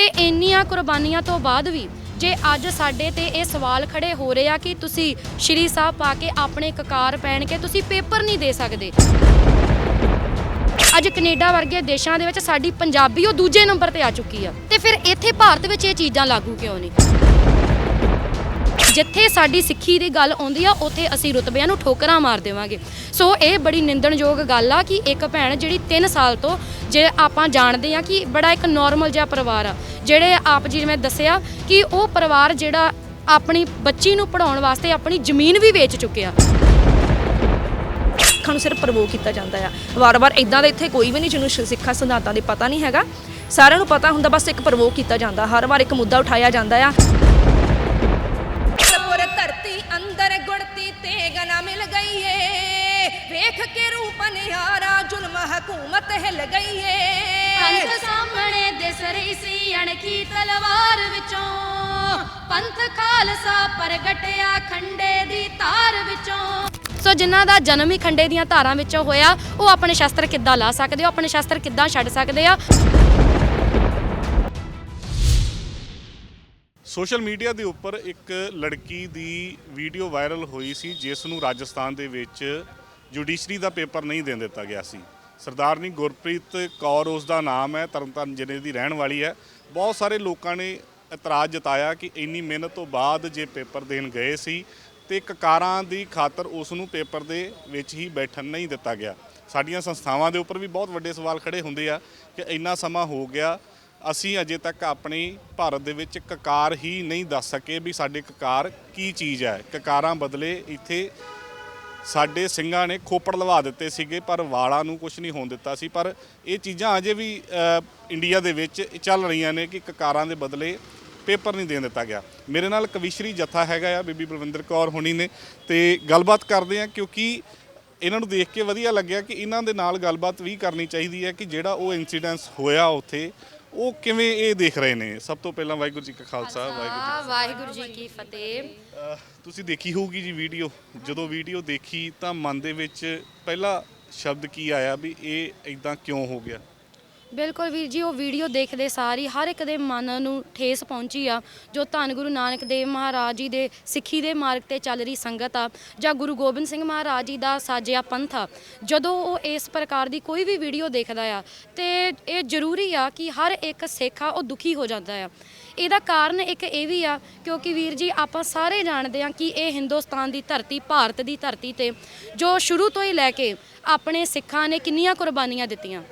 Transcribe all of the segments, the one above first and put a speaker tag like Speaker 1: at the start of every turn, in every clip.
Speaker 1: ਤੇ ਇੰਨੀਆਂ ਕੁਰਬਾਨੀਆਂ ਤੋਂ ਬਾਅਦ ਵੀ ਜੇ ਅੱਜ ਸਾਡੇ ਤੇ ਇਹ ਸਵਾਲ ਖੜੇ ਹੋ ਰਹੇ ਆ ਕਿ ਤੁਸੀਂ ਸ਼੍ਰੀ ਸਾਹਿਬ ਪਾ ਕੇ ਆਪਣੇ ਕਕਾਰ ਪਹਿਨ ਕੇ ਤੁਸੀਂ ਪੇਪਰ ਨਹੀਂ ਦੇ ਸਕਦੇ। ਅੱਜ ਕੈਨੇਡਾ ਵਰਗੇ ਦੇਸ਼ਾਂ ਦੇ ਵਿੱਚ ਸਾਡੀ ਪੰਜਾਬੀ ਉਹ ਦੂਜੇ ਨੰਬਰ ਤੇ ਆ ਚੁੱਕੀ ਆ। ਤੇ ਫਿਰ ਇੱਥੇ ਭਾਰਤ ਵਿੱਚ ਇਹ ਚੀਜ਼ਾਂ ਲਾਗੂ ਕਿਉਂ ਨਹੀਂ? ਜਿੱਥੇ ਸਾਡੀ ਸਿੱਖੀ ਦੀ ਗੱਲ ਆਉਂਦੀ ਆ, ਉੱਥੇ ਅਸੀਂ ਰੁਤਬਿਆਂ ਨੂੰ ਠੋਕਰਾਂ ਮਾਰ ਦੇਵਾਂਗੇ। ਸੋ ਇਹ ਬੜੀ ਨਿੰਦਣਯੋਗ ਗੱਲ ਆ ਕਿ ਇੱਕ ਭੈਣ ਜਿਹੜੀ 3 ਸਾਲ ਤੋਂ ਜੇ ਆਪਾਂ ਜਾਣਦੇ ਆ ਕਿ ਬੜਾ ਇੱਕ ਨਾਰਮਲ ਜਿਹਾ ਪਰਿਵਾਰ ਆ, ਜਿਹੜੇ ਆਪ ਜੀ ਮੈਂ ਦੱਸਿਆ ਕਿ ਉਹ ਪਰਿਵਾਰ ਜਿਹੜਾ ਆਪਣੀ ਬੱਚੀ ਨੂੰ ਪੜਾਉਣ ਵਾਸਤੇ ਆਪਣੀ ਜ਼ਮੀਨ ਵੀ ਵੇਚ ਚੁੱਕਿਆ।
Speaker 2: ਸਿੱਖਾਂ ਨੂੰ ਸਿਰਫ ਪ੍ਰਵੋਕ ਕੀਤਾ ਜਾਂਦਾ ਆ। ਵਾਰ-ਵਾਰ ਇਦਾਂ ਦਾ ਇੱਥੇ ਕੋਈ ਵੀ ਨਹੀਂ, ਜਿਹਨੂੰ ਸ਼- ਸਿੱਖਾਂ ਸਿਧਾਂਤਾਂ ਦੇ ਪਤਾ ਨਹੀਂ ਹੈਗਾ। ਸਾਰਿਆਂ ਨੂੰ ਪਤਾ ਹੁੰਦਾ, ਬਸ ਇੱਕ ਪ੍ਰਵੋਕ ਕੀਤਾ ਜਾਂਦਾ। ਹਰ ਵਾਰ ਇੱਕ ਮੁੱਦਾ ਉਠਾਇਆ ਜਾਂਦਾ ਆ।
Speaker 3: ਹਕੂਮਤ ਹਿਲ ਗਈ ਏ।
Speaker 1: ਪੰਥ ਸਾਹਮਣੇ ਦਿਸ ਰਹੀ ਸੀ ਅਣਖੀ ਤਲਵਾਰ ਵਿੱਚੋਂ। ਪੰਥ ਖਾਲਸਾ ਪ੍ਰਗਟਿਆ ਖੰਡੇ ਦੀ ਧਾਰ ਵਿੱਚੋਂ। ਸੋ ਜਿਨ੍ਹਾਂ ਦਾ ਜਨਮ ਹੀ ਖੰਡੇ ਦੀਆਂ ਧਾਰਾਂ ਵਿੱਚੋਂ ਹੋਇਆ ਉਹ ਆਪਣੇ ਸ਼ਸਤਰ ਕਿੱਦਾਂ ਲਾ ਸਕਦੇ ਹੋ ਆਪਣੇ ਸ਼ਸਤਰ ਕਿੱਦਾਂ ਛੱਡ ਸਕਦੇ ਆ?
Speaker 4: ਸੋਸ਼ਲ ਮੀਡੀਆ ਦੇ ਉੱਪਰ ਇੱਕ ਲੜਕੀ ਦੀ ਵੀਡੀਓ ਵਾਇਰਲ ਹੋਈ ਸੀ ਜਿਸ ਨੂੰ ਰਾਜਸਥਾਨ ਦੇ ਵਿੱਚ ਜੁਡੀਸ਼ਰੀ ਦਾ ਪੇਪਰ ਨਹੀਂ ਦੇਣ ਦਿੱਤਾ ਗਿਆ ਸੀ। ਸਰਦਾਰਨੀ ਗੁਰਪ੍ਰੀਤ ਕੌਰ ਉਸ ਦਾ ਨਾਮ ਹੈ, ਤਰਨਤਾਰਨ ਜ਼ਿਲ੍ਹੇ ਦੀ ਰਹਿਣ ਵਾਲੀ ਹੈ। ਬਹੁਤ ਸਾਰੇ ਲੋਕਾਂ ਨੇ ਇਤਰਾਜ਼ ਜਤਾਇਆ ਕਿ ਇੰਨੀ ਮਿਹਨਤ ਤੋਂ ਬਾਅਦ ਜੇ ਪੇਪਰ ਦੇਣ ਗਏ ਸੀ, ਤੇ ਕਕਾਰਾਂ ਦੀ ਖਾਤਰ ਉਸ ਨੂੰ ਪੇਪਰ ਦੇ ਵਿੱਚ ਹੀ ਬੈਠਣ ਨਹੀਂ ਦਿੱਤਾ ਗਿਆ। ਸਾਡੀਆਂ ਸੰਸਥਾਵਾਂ ਦੇ ਉੱਪਰ ਵੀ ਬਹੁਤ ਵੱਡੇ ਸਵਾਲ ਖੜੇ ਹੁੰਦੇ ਆ ਕਿ ਇੰਨਾ ਸਮਾਂ ਹੋ ਗਿਆ, ਅਸੀਂ ਅਜੇ ਤੱਕ ਆਪਣੀ ਭਾਰਤ ਦੇ ਵਿੱਚ ਕਕਾਰ ਹੀ ਨਹੀਂ ਦੱਸ ਸਕੇ ਵੀ ਸਾਡੇ ਕਕਾਰ ਕੀ ਚੀਜ਼ ਹੈ। ਕਕਾਰਾਂ ਬਦਲੇ ਇੱਥੇ ਸਾਡੇ ਸਿੰਘਾਂ ਨੇ ਖੋਪੜ ਲਵਾ ਦਿੱਤੇ ਸੀਗੇ, ਪਰ ਵਾਲਾਂ ਨੂੰ ਕੁਝ ਨਹੀਂ ਹੋਣ ਦਿੱਤਾ ਸੀ। ਪਰ ਇਹ ਚੀਜ਼ਾਂ ਅਜੇ ਵੀ ਇੰਡੀਆ ਦੇ ਵਿੱਚ ਚੱਲ ਰਹੀਆਂ ਨੇ ਕਿ ਕਕਾਰਾਂ ਦੇ ਬਦਲੇ ਪੇਪਰ ਨਹੀਂ ਦੇਣ ਦਿੱਤਾ ਗਿਆ। ਮੇਰੇ ਨਾਲ ਕਵਿਸ਼ਰੀ ਜੱਥਾ ਹੈਗਾ ਆ, ਬੀਬੀ ਬਲਵਿੰਦਰ ਕੌਰ ਹੁਣੀ ਨੇ, ਤੇ ਗੱਲਬਾਤ ਕਰਦੇ ਆ ਕਿਉਂਕਿ ਇਹਨਾਂ ਨੂੰ ਦੇਖ ਕੇ ਵਧੀਆ ਲੱਗਿਆ ਕਿ ਇਹਨਾਂ ਦੇ ਨਾਲ ਗੱਲਬਾਤ ਵੀ ਕਰਨੀ ਚਾਹੀਦੀ ਹੈ ਕਿ ਜਿਹੜਾ ਉਹ ਇਨਸੀਡੈਂਸ ਹੋਇਆ ਉੱਥੇ ਉਹ ਕਿਵੇਂ ਇਹ ਦੇਖ ਰਹੇ ਨੇ? ਸਭ ਤੋਂ ਪਹਿਲਾਂ ਵਾਹਿਗੁਰੂ ਜੀ ਕਾ ਖਾਲਸਾ ਵਾਹਿਗੁਰੂ ਜੀ
Speaker 1: ਆ ਵਾਹਿਗੁਰੂ ਜੀ ਕੀ ਫਤਿਹ।
Speaker 4: ਅਹ ਤੁਸੀਂ ਦੇਖੀ ਹੋਊਗੀ ਜੀ ਵੀਡੀਓ। ਜਦੋਂ ਵੀਡੀਓ ਦੇਖੀ ਤਾਂ ਮਨ ਦੇ ਵਿੱਚ ਪਹਿਲਾ ਸ਼ਬਦ ਕੀ ਆਇਆ ਵੀ ਇਹ ਇਦਾਂ ਕਿਉਂ ਹੋ ਗਿਆ?
Speaker 1: ਬਿਲਕੁਲ ਵੀਰ ਜੀ, ਉਹ ਵੀਡੀਓ ਦੇਖਦੇ ਸਾਰੀ ਹਰ ਇੱਕ ਦੇ ਮਨ ਨੂੰ ਠੇਸ ਪਹੁੰਚੀ ਆ, ਜੋ ਧੰਨ ਗੁਰੂ ਨਾਨਕ ਦੇਵ ਮਹਾਰਾਜ ਜੀ ਦੇ ਸਿੱਖੀ ਦੇ ਮਾਰਗ ਤੇ ਚੱਲ ਰਹੀ ਸੰਗਤ ਆ, ਜਾਂ ਗੁਰੂ ਗੋਬਿੰਦ ਸਿੰਘ ਮਹਾਰਾਜ ਜੀ ਦਾ ਸਾਜਿਆ ਪੰਥ ਆ। ਜਦੋਂ ਉਹ ਇਸ ਪ੍ਰਕਾਰ ਦੀ ਕੋਈ ਵੀ ਵੀਡੀਓ ਦੇਖਦਾ ਆ, ਤੇ ਇਹ ਜ਼ਰੂਰੀ ਆ ਕਿ ਹਰ ਇੱਕ ਸਿੱਖ ਆ, ਉਹ ਦੁਖੀ ਹੋ ਜਾਂਦਾ ਆ। ਇਹਦਾ ਕਾਰਨ ਇੱਕ ਇਹ ਵੀ ਆ, ਕਿਉਂਕਿ ਵੀਰ ਜੀ, ਆਪਾਂ ਸਾਰੇ ਜਾਣਦੇ ਆ ਕਿ ਇਹ ਹਿੰਦੁਸਤਾਨ ਦੀ ਧਰਤੀ, ਭਾਰਤ ਦੀ ਧਰਤੀ ਤੇ ਜੋ ਸ਼ੁਰੂ ਤੋਂ ਹੀ ਲੈ ਕੇ ਆਪਣੇ ਸਿੱਖਾਂ ਨੇ ਕਿੰਨੀਆਂ ਕੁਰਬਾਨੀਆਂ ਦਿੱਤੀਆਂ।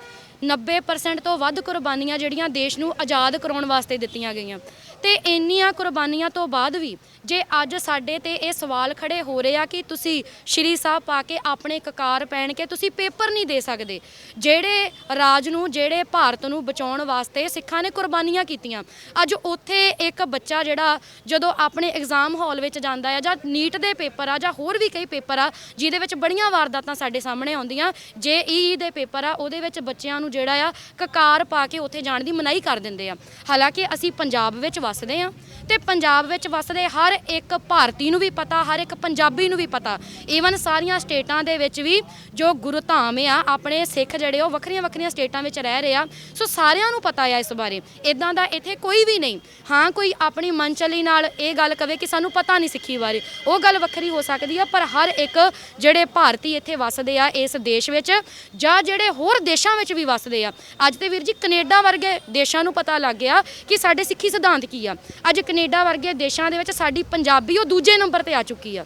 Speaker 1: 90% ਤੋਂ ਵੱਧ ਕੁਰਬਾਨੀਆਂ ਜਿਹੜੀਆਂ ਦੇਸ਼ ਨੂੰ ਆਜ਼ਾਦ ਕਰਾਉਣ ਵਾਸਤੇ ਦਿੱਤੀਆਂ ਗਈਆਂ। ਤੇ ਇੰਨੀਆਂ ਕੁਰਬਾਨੀਆਂ ਤੋਂ ਬਾਅਦ ਵੀ ਜੇ ਅੱਜ ਸਾਡੇ ਤੇ ਇਹ ਸਵਾਲ ਖੜੇ ਹੋ ਰਹੇ ਆ ਕਿ ਤੁਸੀਂ ਸ਼੍ਰੀ ਸਾਹਿਬ ਪਾ ਕੇ ਆਪਣੇ ਕਕਾਰ ਪਹਿਨ ਕੇ ਤੁਸੀਂ ਪੇਪਰ ਨਹੀਂ ਦੇ ਸਕਦੇ, ਜਿਹੜੇ ਰਾਜ ਨੂੰ, ਜਿਹੜੇ ਭਾਰਤ ਨੂੰ ਬਚਾਉਣ ਵਾਸਤੇ ਸਿੱਖਾਂ ਨੇ ਕੁਰਬਾਨੀਆਂ ਕੀਤੀਆਂ। ਅੱਜ ਉੱਥੇ ਇੱਕ ਬੱਚਾ ਜਿਹੜਾ ਜਦੋਂ ਆਪਣੇ ਐਗਜ਼ਾਮ ਹਾਲ ਵਿੱਚ ਜਾਂਦਾ ਆ ਜਾਂ ਨੀਟ ਦੇ ਪੇਪਰ ਆ ਜਾਂ ਹੋਰ ਵੀ ਕਈ ਪੇਪਰ ਆ, ਜਿਹਦੇ ਵਿੱਚ ਬੜੀਆਂ ਵਾਰਦਾਤਾਂ ਸਾਡੇ ਸਾਹਮਣੇ ਆਉਂਦੀਆਂ, ਜੇ ਈ ਦੇ ਪੇਪਰ ਆ, ਉਹਦੇ ਵਿੱਚ ਬੱਚਿਆਂ ਨੂੰ ਜਿਹੜਾ ਆ ਕਕਾਰ ਪਾ ਕੇ ਉੱਥੇ ਜਾਣ ਦੀ ਮਨਾਹੀ ਕਰ ਦਿੰਦੇ ਆ। ਹਾਲਾਂਕਿ ਅਸੀਂ ਪੰਜਾਬ ਵਿੱਚ ਵੱਸਦੇ ਆ ਤੇ ਪੰਜਾਬ ਵਿੱਚ ਵੱਸਦੇ ਹਰ ਇੱਕ ਭਾਰਤੀ ਨੂੰ ਵੀ ਪਤਾ, ਹਰ ਇੱਕ ਪੰਜਾਬੀ ਨੂੰ ਵੀ ਪਤਾ। ਈਵਨ ਸਾਰੀਆਂ ਸਟੇਟਾਂ ਦੇ ਵਿੱਚ ਵੀ ਜੋ ਗੁਰਧਾਮ ਆ, ਆਪਣੇ ਸਿੱਖ ਜਿਹੜੇ ਉਹ ਵੱਖਰੀਆਂ ਵੱਖਰੀਆਂ ਸਟੇਟਾਂ ਵਿੱਚ ਰਹਿ ਰਹੇ ਆ। ਸੋ ਸਾਰਿਆਂ ਨੂੰ ਪਤਾ ਆ ਇਸ ਬਾਰੇ। ਇਦਾਂ ਦਾ ਇੱਥੇ ਕੋਈ ਵੀ ਨਹੀਂ। ਹਾਂ, ਕੋਈ ਆਪਣੀ ਮਨਚਲੀ ਨਾਲ ਇਹ ਗੱਲ ਕਵੇ ਕਿ ਸਾਨੂੰ ਪਤਾ ਨਹੀਂ ਸਿੱਖੀ ਬਾਰੇ। ਉਹ ਗੱਲ ਵੱਖਰੀ ਹੋ ਸਕਦੀ ਆ, ਪਰ ਹਰ ਇੱਕ ਜਿਹੜੇ ਭਾਰਤੀ ਇੱਥੇ ਵੱਸਦੇ ਆ ਇਸ ਦੇਸ਼ ਵਿੱਚ ਜਾਂ ਜਿਹੜੇ ਹੋਰ ਦੇਸ਼ਾਂ ਵਿੱਚ ਵੀ ਵੱਸਦੇ ਆ। ਅੱਜ ਤੇ ਵੀਰ ਜੀ, ਕੈਨੇਡਾ ਵਰਗੇ ਦੇਸ਼ਾਂ ਨੂੰ ਪਤਾ ਲੱਗ ਗਿਆ ਕਿ ਸਾਡੇ ਸਿੱਖੀ ਸਿਧਾਂਤ ਕੀ ਆ। ਅੱਜ ਕੈਨੇਡਾ ਵਰਗੇ ਦੇਸ਼ਾਂ ਦੇ ਵਿੱਚ ਸਾਡੀ ਪੰਜਾਬੀ ਉਹ ਦੂਜੇ ਨੰਬਰ ਤੇ ਆ ਚੁੱਕੀ ਆ।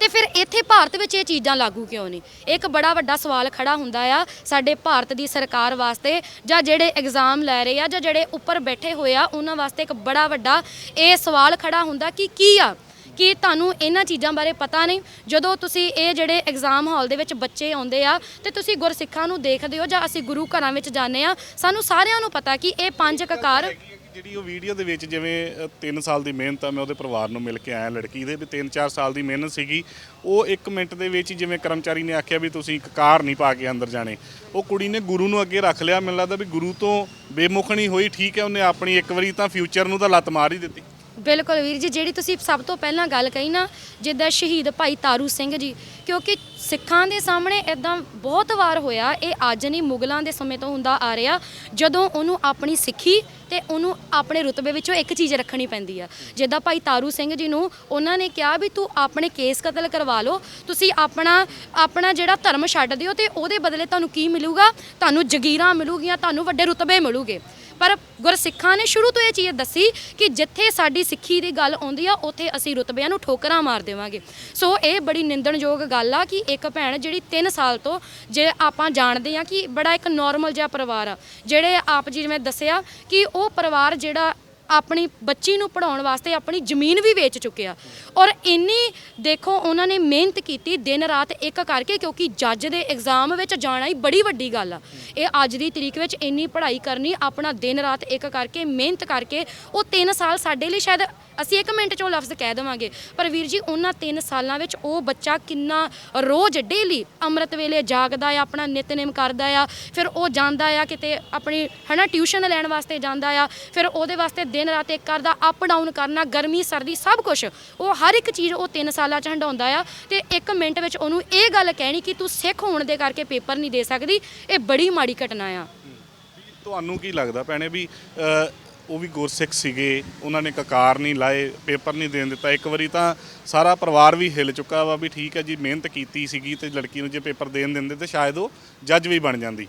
Speaker 1: ਤੇ ਫਿਰ ਇੱਥੇ ਭਾਰਤ ਵਿੱਚ ਇਹ ਚੀਜ਼ਾਂ ਲਾਗੂ ਕਿਉਂ ਨਹੀਂ? ਇੱਕ ਬੜਾ ਵੱਡਾ ਸਵਾਲ ਖੜਾ ਹੁੰਦਾ ਆ, ਸਾਡੇ ਭਾਰਤ ਦੀ ਸਰਕਾਰ ਵਾਸਤੇ ਜਾਂ ਜਿਹੜੇ ਐਗਜ਼ਾਮ ਲੈ ਰਹੇ ਆ ਜਾਂ ਜਿਹੜੇ ਉੱਪਰ ਬੈਠੇ ਹੋਏ ਆ, ਉਹਨਾਂ ਵਾਸਤੇ ਇੱਕ ਬੜਾ ਵੱਡਾ ਇਹ ਸਵਾਲ ਖੜਾ ਹੁੰਦਾ ਕਿ ਕੀ ਆ? ਕਿ ਤੁਹਾਨੂੰ ਇਹਨਾਂ ਚੀਜ਼ਾਂ ਬਾਰੇ ਪਤਾ ਨਹੀਂ? ਜਦੋਂ ਤੁਸੀਂ ਇਹ ਜਿਹੜੇ ਐਗਜ਼ਾਮ ਹਾਲ ਦੇ ਵਿੱਚ ਬੱਚੇ ਆਉਂਦੇ ਆ, ਤੇ ਤੁਸੀਂ ਗੁਰਸਿੱਖਾਂ ਨੂੰ ਦੇਖਦੇ ਹੋ ਜਾਂ ਅਸੀਂ ਗੁਰੂ ਘਰਾਂ ਵਿੱਚ ਜਾਂਦੇ ਆ, ਸਾਨੂੰ ਸਾਰਿਆਂ ਨੂੰ ਪਤਾ ਕਿ ਇਹ ਪੰਜ ਕਕਾਰ
Speaker 4: ਜਿਹੜੀ ਉਹ ਵੀਡੀਓ ਦੇ ਵਿੱਚ ਜਿਵੇਂ 3 ਸਾਲ ਦੀ ਮਿਹਨਤ ਆ, ਮੈਂ ਉਹਦੇ ਪਰਿਵਾਰ ਨੂੰ ਮਿਲ ਕੇ ਆਇਆ ਲੜਕੀ ਦੇ, ਵੀ 3-4 ਸਾਲ ਦੀ ਮਿਹਨਤ ਸੀਗੀ। ਉਹ 1 ਮਿੰਟ ਦੇ ਵਿੱਚ ਜਿਵੇਂ ਕਰਮਚਾਰੀ ਨੇ ਆਖਿਆ ਵੀ ਤੁਸੀਂ ਇੱਕ ਕਾਰ ਨਹੀਂ ਪਾ ਕੇ ਅੰਦਰ ਜਾਣੇ। ਉਹ ਕੁੜੀ ਨੇ ਗੁਰੂ ਨੂੰ ਅੱਗੇ ਰੱਖ ਲਿਆ, ਮੈਨੂੰ ਲੱਗਦਾ ਵੀ ਗੁਰੂ ਤੋਂ ਬੇਮੁਖ ਨਹੀਂ ਹੋਈ, ਠੀਕ ਹੈ, ਉਹਨੇ ਆਪਣੀ ਇੱਕ ਵਾਰੀ ਤਾਂ ਫਿਊਚਰ ਨੂੰ ਤਾਂ ਲੱਤ ਮਾਰ ਹੀ ਦਿੱਤੀ।
Speaker 1: ਬਿਲਕੁਲ ਵੀਰ ਜੀ, ਜਿਹੜੀ ਤੁਸੀਂ ਸਭ ਤੋਂ ਪਹਿਲਾਂ ਗੱਲ ਕਹੀ ਨਾ, ਜਿੱਦਾਂ ਸ਼ਹੀਦ ਭਾਈ ਤਾਰੂ ਸਿੰਘ ਜੀ, ਕਿਉਂਕਿ ਸਿੱਖਾਂ ਦੇ ਸਾਹਮਣੇ ਇਦਾਂ ਬਹੁਤ ਵਾਰ ਹੋਇਆ, ਇਹ ਅੱਜ ਨਹੀਂ, ਮੁਗਲਾਂ ਦੇ ਸਮੇਂ ਤੋਂ ਹੁੰਦਾ ਆ ਰਿਹਾ, ਜਦੋਂ ਉਹਨੂੰ ਆਪਣੀ ਸਿੱਖੀ ਤੇ ਉਹਨੂੰ ਆਪਣੇ ਰੁਤਬੇ ਵਿੱਚੋਂ ਇੱਕ ਚੀਜ਼ ਰੱਖਣੀ ਪੈਂਦੀ ਆ। ਜਿੱਦਾਂ ਭਾਈ ਤਾਰੂ ਸਿੰਘ ਜੀ ਨੂੰ ਉਹਨਾਂ ਨੇ ਕਿਹਾ ਵੀ ਤੂੰ ਆਪਣੇ ਕੇਸ ਕਤਲ ਕਰਵਾ ਲਓ, ਤੁਸੀਂ ਆਪਣਾ ਆਪਣਾ ਜਿਹੜਾ ਧਰਮ ਛੱਡ ਦਿਓ ਤੇ ਉਹਦੇ ਬਦਲੇ ਤੁਹਾਨੂੰ ਕੀ ਮਿਲੂਗਾ? ਤੁਹਾਨੂੰ ਜਗੀਰਾਂ ਮਿਲੂਗੀਆਂ, ਤੁਹਾਨੂੰ ਵੱਡੇ ਰੁਤਬੇ ਮਿਲੂਗੇ। ਪਰ ਗੁਰਸਿੱਖਾਂ ਨੇ ਸ਼ੁਰੂ ਤੋਂ ਇਹ ਚੀਜ਼ ਦੱਸੀ ਕਿ ਜਿੱਥੇ ਸਾਡੀ ਸਿੱਖੀ ਦੀ ਗੱਲ ਆਉਂਦੀ ਆ, ਉੱਥੇ ਅਸੀਂ ਰੁਤਬਿਆਂ ਨੂੰ ਠੋਕਰਾਂ ਮਾਰ ਦੇਵਾਂਗੇ। ਸੋ ਇਹ ਬੜੀ ਨਿੰਦਣਯੋਗ ਗੱਲ ਆ ਕਿ ਇੱਕ ਭੈਣ ਜਿਹੜੀ 3 ਸਾਲ ਤੋਂ ਜੇ ਆਪਾਂ ਜਾਣਦੇ ਆ ਕਿ ਬੜਾ ਇੱਕ ਨਾਰਮਲ ਜਿਹਾ ਪਰਿਵਾਰ ਆ, ਜਿਹੜੇ ਆਪ ਜੀ ਜਿਵੇਂ ਦੱਸਿਆ ਕਿ ਉਹ ਪਰਿਵਾਰ ਜਿਹੜਾ ਆਪਣੀ ਬੱਚੀ ਨੂੰ ਪੜਾਉਣ ਵਾਸਤੇ ਆਪਣੀ ਜ਼ਮੀਨ ਵੀ ਵੇਚ ਚੁੱਕਿਆ। ਔਰ ਇੰਨੀ ਦੇਖੋ ਉਹਨਾਂ ਨੇ ਮਿਹਨਤ ਕੀਤੀ ਦਿਨ ਰਾਤ ਇੱਕ ਕਰਕੇ ਕਿਉਂਕਿ ਜੱਜ ਦੇ ਐਗਜ਼ਾਮ ਵਿੱਚ ਜਾਣਾ ਹੀ ਬੜੀ ਵੱਡੀ ਗੱਲ ਆ। ਇਹ ਅੱਜ ਦੀ ਤਰੀਕ ਵਿੱਚ ਇੰਨੀ ਪੜ੍ਹਾਈ ਕਰਨੀ, ਆਪਣਾ ਦਿਨ ਰਾਤ ਇੱਕ ਕਰਕੇ, ਮਿਹਨਤ ਕਰਕੇ ਉਹ 3 ਸਾਲ ਸਾਡੇ ਲਈ ਸ਼ਾਇਦ ਅਸੀਂ 1 ਮਿੰਟ 'ਚ ਉਹ ਲਫ਼ਜ਼ ਕਹਿ ਦੇਵਾਂਗੇ। ਪਰ ਵੀਰ ਜੀ, ਉਹਨਾਂ 3 ਸਾਲਾਂ ਵਿੱਚ ਉਹ ਬੱਚਾ ਕਿੰਨਾ ਰੋਜ਼ ਡੇਲੀ ਅੰਮ੍ਰਿਤ ਵੇਲੇ ਜਾਗਦਾ ਆ, ਆਪਣਾ ਨਿਤਨੇਮ ਕਰਦਾ ਆ, ਫਿਰ ਉਹ ਜਾਂਦਾ ਆ ਕਿਤੇ ਆਪਣੀ, ਹਨਾ, ਟਿਊਸ਼ਨ ਲੈਣ ਵਾਸਤੇ ਜਾਂਦਾ ਆ, ਫਿਰ ਉਹਦੇ ਵਾਸਤੇ ਦਿਨ ਰਾਤ ਇੱਕ ਕਰਦਾ ਅਪ ਡਾਊਨ ਕਰਨਾ, ਗਰਮੀ, ਸਰਦੀ, ਸਭ ਕੁਝ ਉਹ ਹਰ ਇੱਕ ਚੀਜ਼ ਉਹ 3 ਸਾਲਾਂ 'ਚ ਹੰਡਾਉਂਦਾ ਆ ਤੇ 1 ਮਿੰਟ ਵਿੱਚ ਉਹਨੂੰ ਇਹ ਗੱਲ ਕਹਿਣੀ ਕਿ ਤੂੰ ਸਿੱਖ ਹੋਣ ਦੇ ਕਰਕੇ ਪੇਪਰ ਨਹੀਂ ਦੇ ਸਕਦੀ, ਇਹ ਬੜੀ ਮਾੜੀ ਘਟਨਾ ਆ।
Speaker 4: ਤੁਹਾਨੂੰ ਕੀ ਲੱਗਦਾ ਭੈਣੇ ਵੀ ਉਹ ਵੀ ਗੁਰਸਿੱਖ ਸੀਗੇ, ਉਹਨਾਂ ਨੇ ਕਕਾਰ ਨਹੀਂ ਲਾਏ, ਪੇਪਰ ਨਹੀਂ ਦੇਣ ਦਿੱਤਾ। ਇੱਕ ਵਾਰੀ ਤਾਂ ਸਾਰਾ ਪਰਿਵਾਰ ਵੀ ਹਿੱਲ ਚੁੱਕਾ ਵਾ ਵੀ ਠੀਕ ਹੈ ਜੀ, ਮਿਹਨਤ ਕੀਤੀ ਸੀਗੀ ਤੇ ਲੜਕੀ ਨੂੰ ਜੇ ਪੇਪਰ ਦੇਣ ਦਿੰਦੇ ਤੇ ਸ਼ਾਇਦ ਉਹ ਜੱਜ ਵੀ ਬਣ ਜਾਂਦੀ।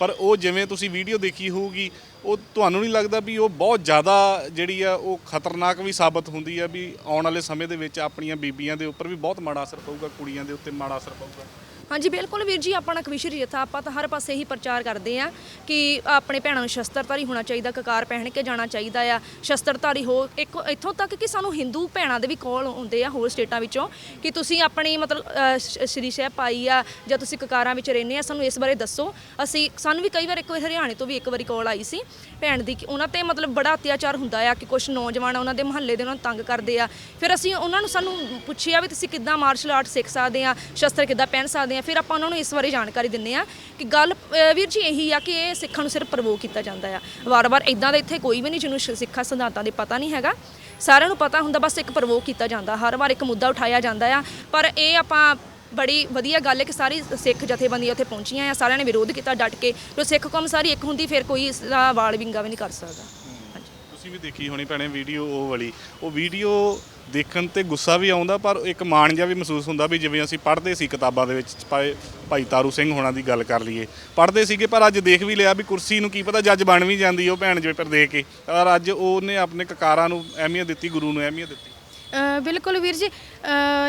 Speaker 4: ਪਰ ਉਹ ਜਿਵੇਂ ਤੁਸੀਂ ਵੀਡੀਓ ਦੇਖੀ ਹੋਊਗੀ, ਉਹ ਤੁਹਾਨੂੰ ਨਹੀਂ ਲੱਗਦਾ ਵੀ ਉਹ ਬਹੁਤ ਜ਼ਿਆਦਾ ਜਿਹੜੀ ਆ, ਉਹ ਖਤਰਨਾਕ ਵੀ ਸਾਬਤ ਹੁੰਦੀ ਆ ਵੀ ਆਉਣ ਵਾਲੇ ਸਮੇਂ ਦੇ ਵਿੱਚ ਆਪਣੀਆਂ ਬੀਬੀਆਂ ਦੇ ਉੱਪਰ ਵੀ ਬਹੁਤ ਮਾੜਾ ਅਸਰ ਪਊਗਾ, ਕੁੜੀਆਂ ਦੇ ਉੱਤੇ ਮਾੜਾ ਅਸਰ ਪਊਗਾ।
Speaker 2: ਹਾਂਜੀ, ਬਿਲਕੁਲ ਵੀਰ ਜੀ, ਆਪਣਾ ਕਵਿਸ਼ਰੀ ਜਥਾ ਆਪਾਂ ਤਾਂ ਹਰ ਪਾਸੇ ਹੀ ਪ੍ਰਚਾਰ ਕਰਦੇ ਆ ਕਿ ਆਪਣੇ ਭੈਣਾਂ ਨੂੰ ਸ਼ਸਤਰਧਾਰੀ ਹੋਣਾ ਚਾਹੀਦਾ, ਕਕਾਰ ਪਹਿਨ ਕੇ ਜਾਣਾ ਚਾਹੀਦਾ ਆ, ਸ਼ਸਤਰਧਾਰੀ ਹੋ, ਇੱਕ ਇੱਥੋਂ ਤੱਕ ਕਿ ਸਾਨੂੰ ਹਿੰਦੂ ਭੈਣਾਂ ਦੇ ਵੀ ਕਾਲ ਹੁੰਦੇ ਆ ਹੋਰ ਸਟੇਟਾਂ ਵਿੱਚੋਂ ਕਿ ਤੁਸੀਂ ਆਪਣੀ ਮਤਲਬ ਸ਼੍ਰੀ ਸਾਹਿਬ ਪਾਈ ਆ ਜਾਂ ਤੁਸੀਂ ਕਕਾਰਾਂ ਵਿੱਚ ਰਹਿੰਦੇ ਆ, ਸਾਨੂੰ ਇਸ ਬਾਰੇ ਦੱਸੋ। ਅਸੀਂ, ਸਾਨੂੰ ਵੀ ਕਈ ਵਾਰ ਇੱਕ ਵਾਰ ਹਰਿਆਣੇ ਤੋਂ ਵੀ ਇੱਕ ਵਾਰੀ ਕਾਲ ਆਈ ਸੀ ਭੈਣ ਦੀ ਕਿ ਉਹਨਾਂ ਤੇ ਮਤਲਬ ਬੜਾ ਅਤਿਆਚਾਰ ਹੁੰਦਾ ਆ ਕਿ ਕੁਝ ਨੌਜਵਾਨ ਉਹਨਾਂ ਦੇ ਮੁਹੱਲੇ ਦੇ ਉਹਨਾਂ ਨੂੰ ਤੰਗ ਕਰਦੇ ਆ। ਫਿਰ ਅਸੀਂ ਉਹਨਾਂ ਨੂੰ ਸਾਨੂੰ ਪੁੱਛਿਆ ਵੀ ਤੁਸੀਂ ਕਿੱਦਾਂ ਮਾਰਸ਼ਲ ਆਰਟ ਸਿੱਖ ਸਕਦੇ ਆ, ਸ਼ਸਤਰ ਕਿੱਦਾਂ ਪਹਿਨ ਸਕਦੇ ਆ, ਫਿਰ ਆਪਾਂ ਉਹਨਾਂ ਨੂੰ ਇਸ ਬਾਰੇ ਜਾਣਕਾਰੀ ਦਿੰਨੇ ਆ ਕਿ ਗੱਲ ਵੀਰ ਜੀ ਇਹੀ ਆ ਕਿ ਇਹ ਸਿੱਖਾਂ ਨੂੰ ਸਿਰਫ ਪ੍ਰਵੋਕ ਕੀਤਾ ਜਾਂਦਾ ਆ। ਵਾਰ-ਵਾਰ ਇਦਾਂ ਦਾ ਇੱਥੇ ਕੋਈ ਵੀ ਨਹੀਂ ਜਿਹਨੂੰ ਸ਼- ਸਿਧਾਂਤਾਂ ਦੇ ਪਤਾ ਨਹੀਂ ਹੈਗਾ। ਸਾਰਿਆਂ ਨੂੰ ਪਤਾ ਹੁੰਦਾ ਬਸ ਇੱਕ ਪ੍ਰਵੋਕ ਕੀਤਾ ਜਾਂਦਾ, ਹਰ ਵਾਰ ਇੱਕ ਮੁੱਦਾ ਉਠਾਇਆ ਜਾਂਦਾ ਆ। ਪਰ ਇਹ ਆਪਾਂ ਬੜੀ ਵਧੀਆ ਗੱਲ ਹੈ ਕਿ ਸਾਰੀ ਸਿੱਖ ਜਥੇਬੰਦੀਆਂ ਉੱਥੇ ਪਹੁੰਚੀਆਂ ਆ, ਸਾਰਿਆਂ ਨੇ ਵਿਰੋਧ ਕੀਤਾ ਡਟ ਕੇ। ਜੋ ਸਿੱਖ ਕੌਮ ਸਾਰੀ ਇੱਕ ਹੁੰਦੀ, ਫਿਰ ਕੋਈ ਇਸ ਦਾ ਵਾਲ ਵਿੰਗਾ ਵੀ ਨਹੀਂ ਕਰ ਸਕਦਾ।
Speaker 4: ਤੁਸੀਂ ਵੀ ਦੇਖੀ ਹੋਣੀ ਭੈਣੇ ਵੀਡੀਓ ਉਹ ਵਾਲੀ। ਉਹ ਵੀਡੀਓ ਦੇਖਣ ਤੇ ਗੁੱਸਾ ਵੀ ਆਉਂਦਾ, ਪਰ ਇੱਕ ਮਾਣ ਜਿਹਾ ਵੀ ਮਹਿਸੂਸ ਹੁੰਦਾ ਵੀ ਜਿਵੇਂ ਅਸੀਂ ਪੜ੍ਹਦੇ ਸੀ ਕਿਤਾਬਾਂ ਦੇ ਵਿੱਚ ਭਾਵੇਂ ਭਾਈ ਤਾਰੂ ਸਿੰਘ ਹੋਣਾ ਦੀ ਗੱਲ ਕਰ ਲਈਏ। ਪੜ੍ਹਦੇ ਸੀਗੇ, ਪਰ ਅੱਜ ਦੇਖ ਵੀ ਲਿਆ ਵੀ ਕੁਰਸੀ ਨੂੰ ਕੀ ਪਤਾ ਜੱਜ ਬਣ ਵੀ ਜਾਂਦੀ ਉਹ ਭੈਣ ਜੇ ਪਰ ਦੇ ਕੇ। ਪਰ ਅੱਜ ਉਹਨੇ ਆਪਣੇ ਕਕਾਰਾਂ ਨੂੰ ਅਹਿਮੀਅਤ ਦਿੱਤੀ, ਗੁਰੂ ਨੂੰ ਅਹਿਮੀਅਤ ਦਿੱਤੀ।
Speaker 5: ਬਿਲਕੁਲ ਵੀਰ ਜੀ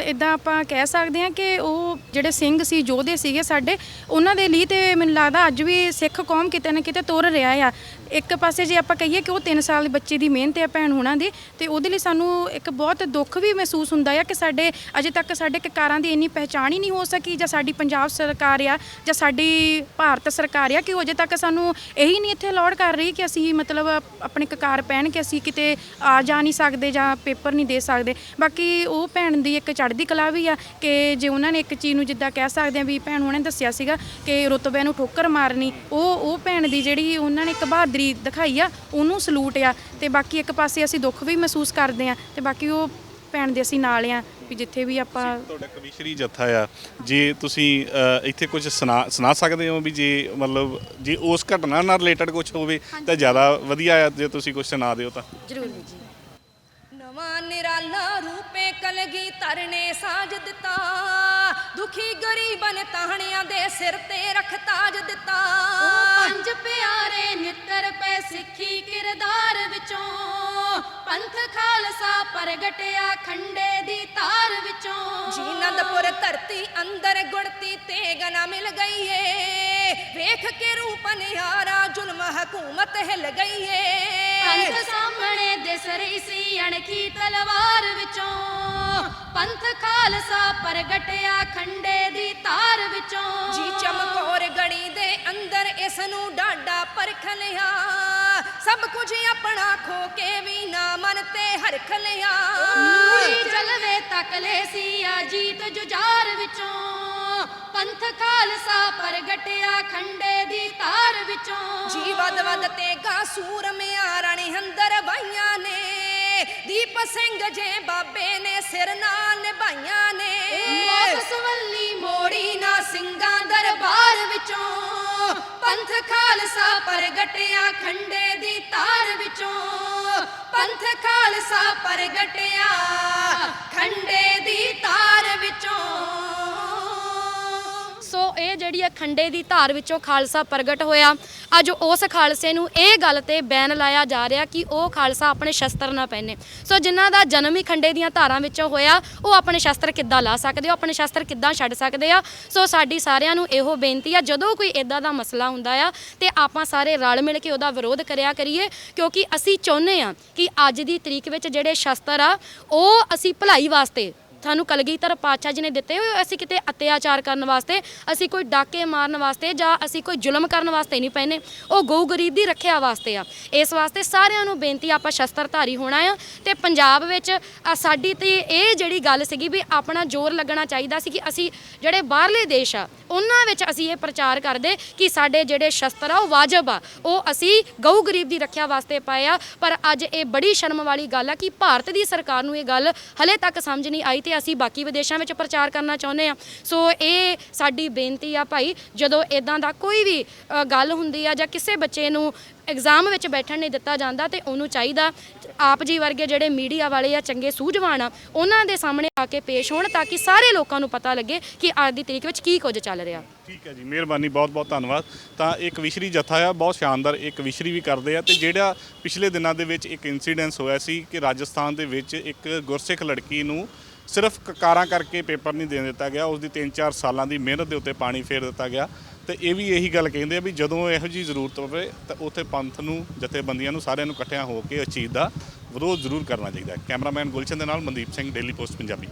Speaker 5: ਇਦਾਂ ਆਪਾਂ ਕਹਿ ਸਕਦੇ ਹਾਂ ਕਿ ਉਹ ਜਿਹੜੇ ਸਿੰਘ ਸੀ, ਯੋਧੇ ਸੀਗੇ ਸਾਡੇ, ਉਹਨਾਂ ਦੇ ਲਈ ਤੇ ਮੈਨੂੰ ਲੱਗਦਾ ਅੱਜ ਵੀ ਸਿੱਖ ਕੌਮ ਕਿਤੇ ਨਾ ਕਿਤੇ ਤੁਰ ਰਿਹਾ ਆ। ਇੱਕ ਪਾਸੇ ਜੇ ਆਪਾਂ ਕਹੀਏ ਕਿ ਉਹ 3 ਸਾਲ ਬੱਚੇ ਦੀ ਮਿਹਨਤ ਹੈ ਭੈਣ ਹੁਣਾਂ ਦੀ, ਤੇ ਉਹਦੇ ਲਈ ਸਾਨੂੰ ਇੱਕ ਬਹੁਤ ਦੁੱਖ ਵੀ ਮਹਿਸੂਸ ਹੁੰਦਾ ਆ ਕਿ ਸਾਡੇ, ਅਜੇ ਤੱਕ ਸਾਡੇ ਕਕਾਰਾਂ ਦੀ ਇੰਨੀ ਪਹਿਚਾਣ ਹੀ ਨਹੀਂ ਹੋ ਸਕੀ, ਜਾਂ ਸਾਡੀ ਪੰਜਾਬ ਸਰਕਾਰ ਆ, ਜਾਂ ਸਾਡੀ ਭਾਰਤ ਸਰਕਾਰ ਆ, ਕਿ ਉਹ ਅਜੇ ਤੱਕ ਸਾਨੂੰ ਇਹੀ ਨਹੀਂ ਇੱਥੇ ਅਲਾਉਡ ਕਰ ਰਹੀ ਕਿ ਅਸੀਂ ਮਤਲਬ ਆਪਣੇ ਕਕਾਰ ਪਹਿਨ ਕੇ ਅਸੀਂ ਕਿਤੇ ਆ ਜਾ ਨਹੀਂ ਸਕਦੇ ਜਾਂ ਪੇਪਰ ਨਹੀਂ ਦੇ ਸਕਦੇ। ਬਾਕੀ ਉਹ ਭੈਣ ਦੀ ਇੱਕ ਚੜ੍ਹਦੀ ਕਲਾ ਵੀ ਆ ਕਿ ਜੇ ਉਹਨਾਂ ਨੇ ਇੱਕ ਚੀਜ਼ ਨੂੰ ਜਿੱਦਾਂ ਕਹਿ ਸਕਦੇ ਆ ਵੀ ਭੈਣ ਉਹਨੇ ਦੱਸਿਆ ਸੀਗਾ ਕਿ ਰੁਤਬਿਆਂ ਨੂੰ ਠੋਕਰ ਮਾਰਨੀ, ਉਹ ਉਹ ਭੈਣ ਦੀ ਜਿਹੜੀ ਉਹਨਾਂ ਨੇ ਇੱਕ ਬਹਾਦਰੀ ਦਿਖਾਈ ਆ ਉਹਨੂੰ ਸਲੂਟ ਆ ਤੇ ਬਾਕੀ ਇੱਕ ਪਾਸੇ ਅਸੀਂ ਦੁੱਖ ਵੀ ਮਹਿਸੂਸ ਕਰਦੇ ਆ ਤੇ ਬਾਕੀ ਉਹ ਭੈਣ ਦੇ ਅਸੀਂ ਨਾਲ ਆ ਵੀ ਜਿੱਥੇ ਵੀ ਆਪਾਂ
Speaker 4: ਤੁਹਾਡਾ ਕਵੀਸ਼ਰੀ ਜੱਥਾ ਆ ਜੇ ਤੁਸੀਂ ਇੱਥੇ ਕੁਝ ਸੁਣਾ ਸੁਣਾ ਸਕਦੇ ਹੋ ਵੀ ਜੇ ਮਤਲਬ ਜੇ ਉਸ ਘਟਨਾ ਨਾਲ ਰਿਲੇਟਡ ਕੁਝ ਹੋਵੇ ਤਾਂ ਜ਼ਿਆਦਾ ਵਧੀਆ ਆ ਜੇ ਤੁਸੀਂ ਕੁਝ ਸੁਣਾ ਦਿਓ ਤਾਂ।
Speaker 1: ਜ਼ਰੂਰ ਜੀ।
Speaker 3: ਨਵਾਂ ਨਿਰਾਲਾ ਰੂਪੇ ਕਲਗੀ ਤਰਨੇ ਸਾਜ ਦਿੱਤਾ ਦੁਖੀ ਗਰੀਬਨ ਤਾਹਣਿਆਂ ਦੇ ਸਿਰ ਤੇ ਰਖ ਤਾਜ
Speaker 1: ਪ੍ਰਗਟਿਆ ਖੰਡੇ ਦੀ ਤਾਰ ਵਿੱਚੋਂ।
Speaker 3: ਜੀ ਨੰਦਪੁਰ ਧਰਤੀ ਅੰਦਰ ਗੁੜਤੀ ਤੇਗ ਨਾ ਮਿਲ ਗਈ ਏ ਵੇਖ ਕੇ ਰੂਪ ਨਿਹਾਰਾ ਜ਼ੁਲਮ ਹਕੂਮਤ ਹਿਲ ਗਈ
Speaker 1: ਪੰਥ
Speaker 3: ਏ
Speaker 1: ਸਾਹਮਣੇ ਦਿਸ ਰਹੀ ਸੀ ਅਣਖੀ ਤਲਵਾਰ ਵਿੱਚੋਂ। ਪੰਥ ਖਾਲਸਾ ਪ੍ਰਗਟਿਆ ਖੰਡੇ ਦੀ ਤਾਰ ਵਿੱਚੋਂ।
Speaker 3: ਜੀ ਚਮਕੌਰ ਗੜੀ ਦੇ ਅੰਦਰ ਇਸ ਨੂੰ ਡਾਡਾ ਪਰਖ ਲਿਆ। ਸਭ ਕੁਝ ਆਪਣਾ ਖੋ ਕੇ ਵੀ ਨਾ ਮਨ ਤੇ ਹਰਖ ਲਿਆ।
Speaker 1: ਨੂਰੀ ਜਲਵੇ ਤੱਕ ਲੈ ਸੀ ਆ ਜੀਤ ਜੁਝਾਰ ਵਿੱਚੋਂ। ਖਾਲਸਾ ਪ੍ਰਗਟਿਆ ਖੰਡੇ ਦੀ ਤਾਰ ਵਿੱਚੋਂ।
Speaker 3: ਜੀ ਵਦ ਵਦ ਤੇ ਗਾ ਸੂਰ ਮਿਆਰਾਂ ਨੇ ਅੰਦਰ ਵਾਈਆਂ ਨੇ। ਦੀਪ
Speaker 2: ਦੀਪ ਸਿੰਘ ਜੇ ਬਾਬੇ ਨੇ ਸਿਰ ਨਾਲ ਨਿਭਾਈਆਂ ਨੇ।
Speaker 1: ਮੌਤ ਸਵੱਲੀ
Speaker 2: ਮੋੜੀ ਨਾ ਸਿੰਘਾਂ ਦਰਬਾਰ ਵਿੱਚੋਂ। ਪੰਥ ਖਾਲਸਾ ਪ੍ਰਗਟਿਆ ਖੰਡੇ ਦੀ ਤਾਰ ਵਿੱਚੋਂ। ਪੰਥ ਖਾਲਸਾ ਪ੍ਰਗਟਿਆ ਖੰਡੇ ਦੀ
Speaker 1: ਧਾਰ ਵਿੱਚੋਂ ਖਾਲਸਾ ਪ੍ਰਗਟ ਹੋਇਆ। ਅੱਜ ਉਸ ਖਾਲਸੇ ਨੂੰ ਇਹ ਗੱਲ ਤੇ ਬੈਨ ਲਾਇਆ ਜਾ ਰਿਹਾ ਕਿ ਉਹ ਖਾਲਸਾ ਆਪਣੇ ਸ਼ਸਤਰ ਨਾ ਪਹਿਨੇ। ਸੋ ਜਿਨ੍ਹਾਂ ਦਾ ਜਨਮ ਹੀ ਖੰਡੇ ਦੀਆਂ ਧਾਰਾਂ ਵਿੱਚੋਂ ਹੋਇਆ, ਉਹ ਆਪਣੇ ਸ਼ਸਤਰ ਕਿੱਦਾਂ ਲਾ ਸਕਦੇ ਹੋ ਆਪਣੇ ਸ਼ਸਤਰ ਕਿੱਦਾਂ ਛੱਡ ਸਕਦੇ ਆ? ਸੋ ਸਾਡੀ ਸਾਰਿਆਂ ਨੂੰ ਇਹੋ ਬੇਨਤੀ ਆ, ਜਦੋਂ ਕੋਈ ਇਦਾਂ ਦਾ ਮਸਲਾ ਹੁੰਦਾ ਆ, ਤੇ ਆਪਾਂ ਸਾਰੇ ਰਲ ਮਿਲ ਕੇ ਉਹਦਾ ਵਿਰੋਧ ਕਰਿਆ ਕਰੀਏ, ਕਿਉਂਕਿ ਅਸੀਂ ਚਾਹੁੰਦੇ ਆ ਕਿ ਅੱਜ ਦੀ ਤਰੀਕ ਵਿੱਚ ਜਿਹੜੇ ਸ਼ਸਤਰ ਆ, ਉਹ ਅਸੀਂ ਭਲਾਈ ਵਾਸਤੇ ਸਾਨੂੰ ਕਲਗੀਧਰ ਪਾਤਸ਼ਾਹ ਜੀ ਨੇ ਦਿੱਤੇ ਹੋਏ, ਅਸੀਂ ਕਿਤੇ ਅਤਿਆਚਾਰ ਕਰਨ ਵਾਸਤੇ, ਅਸੀਂ ਕੋਈ ਡਾਕੇ ਮਾਰਨ ਵਾਸਤੇ ਜਾਂ ਅਸੀਂ ਕੋਈ ਜ਼ੁਲਮ ਕਰਨ ਵਾਸਤੇ ਨਹੀਂ ਪੈਨੇ ਉਹ ਗਊ ਗਰੀਬ ਦੀ ਰੱਖਿਆ ਵਾਸਤੇ ਆ। ਇਸ ਵਾਸਤੇ ਸਾਰਿਆਂ ਨੂੰ ਬੇਨਤੀ, ਆਪਾਂ ਸ਼ਸਤਰਧਾਰੀ ਹੋਣਾ ਆ ਤੇ ਪੰਜਾਬ ਵਿੱਚ ਸਾਡੀ ਤੇ ਇਹ ਜਿਹੜੀ ਗੱਲ ਸੀਗੀ ਵੀ ਆਪਣਾ ਜ਼ੋਰ ਲੱਗਣਾ ਚਾਹੀਦਾ ਸੀ ਕਿ ਅਸੀਂ ਜਿਹੜੇ ਬਾਹਰਲੇ ਦੇਸ਼ ਆ, ਉਹਨਾਂ ਵਿੱਚ ਅਸੀਂ ਇਹ ਪ੍ਰਚਾਰ ਕਰਦੇ ਕਿ ਸਾਡੇ ਜਿਹੜੇ ਸ਼ਸਤਰ ਆ, ਉਹ ਵਾਜਬ ਆ। ਉਹ ਅਸੀਂ ਗਊ ਗਰੀਬ ਦੀ ਰੱਖਿਆ ਵਾਸਤੇ ਪਾਏ ਆ, ਪਰ ਅੱਜ ਇਹ ਬੜੀ ਸ਼ਰਮ ਵਾਲੀ ਗੱਲ ਆ ਕਿ ਭਾਰਤ ਦੀ ਸਰਕਾਰ ਨੂੰ ਇਹ ਗੱਲ ਹਲੇ ਤੱਕ ਸਮਝ ਨਹੀਂ ਆਈ ਤੇ ਅਸੀਂ ਬਾਕੀ ਵਿਦੇਸ਼ਾਂ ਵਿੱਚ ਪ੍ਰਚਾਰ ਕਰਨਾ ਚਾਹੁੰਦੇ ਆ ਸੋ ਇਹ ਸਾਡੀ ਬੇਨਤੀ ਆ ਭਾਈ, ਜਦੋਂ ਇਦਾਂ ਦਾ ਕੋਈ ਵੀ ਗੱਲ ਹੁੰਦੀ ਆ ਜਾਂ ਕਿਸੇ ਬੱਚੇ ਨੂੰ ਐਗਜ਼ਾਮ ਵਿੱਚ ਬੈਠਣ ਨਹੀਂ ਦਿੱਤਾ ਜਾਂਦਾ ਤੇ ਉਹਨੂੰ ਚਾਹੀਦਾ ਆਪ ਜੀ ਵਰਗੇ ਜਿਹੜੇ ਮੀਡੀਆ ਵਾਲੇ ਆ, ਚੰਗੇ ਸੂਝਵਾਨ ਆ, ਉਹਨਾਂ ਦੇ ਸਾਹਮਣੇ ਆ ਕੇ ਪੇਸ਼ ਹੋਣ ਤਾਂ ਕਿ ਸਾਰੇ ਲੋਕਾਂ ਨੂੰ ਪਤਾ ਲੱਗੇ ਕਿ ਅੱਜ ਦੀ ਤਰੀਕ ਵਿੱਚ ਕੀ ਕੁਝ ਚੱਲ ਰਿਹਾ।
Speaker 4: ਠੀਕ ਹੈ ਜੀ, ਮਿਹਰਬਾਨੀ ਬਹੁਤ ਬਹੁਤ ਧੰਨਵਾਦ। ਤਾਂ ਇੱਕ ਵਿਸ਼ਰੀ ਜਥਾ ਆ, ਬਹੁਤ ਸ਼ਾਨਦਾਰ ਇੱਕ ਵਿਸ਼ਰੀ ਵੀ ਕਰਦੇ ਆ ਤੇ ਜਿਹੜਾ ਪਿਛਲੇ ਦਿਨਾਂ ਦੇ ਵਿੱਚ ਇੱਕ ਇਨਸੀਡੈਂਸ ਹੋਇਆ ਸੀ ਕਿ ਰਾਜਸਥਾਨ ਦੇ ਵਿੱਚ ਇੱਕ ਗੁਰਸਿੱਖ ਲੜਕੀ ਨੂੰ ਸਿਰਫ ਕਕਾਰਾਂ ਕਰਕੇ ਪੇਪਰ ਨਹੀਂ ਦੇਣ ਦਿੱਤਾ ਗਿਆ ਉਸ ਦੀ 3-4 ਸਾਲਾਂ ਦੀ ਮਿਹਨਤ ਦੇ ਉੱਤੇ ਪਾਣੀ ਫੇਰ ਦਿੱਤਾ ਗਿਆ। ਤੇ ਇਹ ਵੀ ਇਹੀ ਗੱਲ ਕਹਿੰਦੇ ਆ ਵੀ ਜਦੋਂ ਇਹੋ ਜੀ ਜ਼ਰੂਰਤ ਪਵੇ, ਤਾਂ ਉੱਥੇ ਪੰਥ ਨੂੰ, ਜਥੇਬੰਦੀਆਂ ਨੂੰ ਸਾਰਿਆਂ ਨੂੰ ਇਕੱਠਿਆਂ ਹੋ ਕੇ ਇਸ ਚੀਜ਼ ਦਾ ਵਿਰੋਧ ਜ਼ਰੂਰ ਕਰਨਾ ਚਾਹੀਦਾ ਹੈ। ਕੈਮਰਾਮੈਨ ਗੁਲਸ਼ਨ ਦੇ ਨਾਲ ਮਨਦੀਪ ਸਿੰਘ ਡੇਲੀ ਪੋਸਟ ਪੰਜਾਬੀ।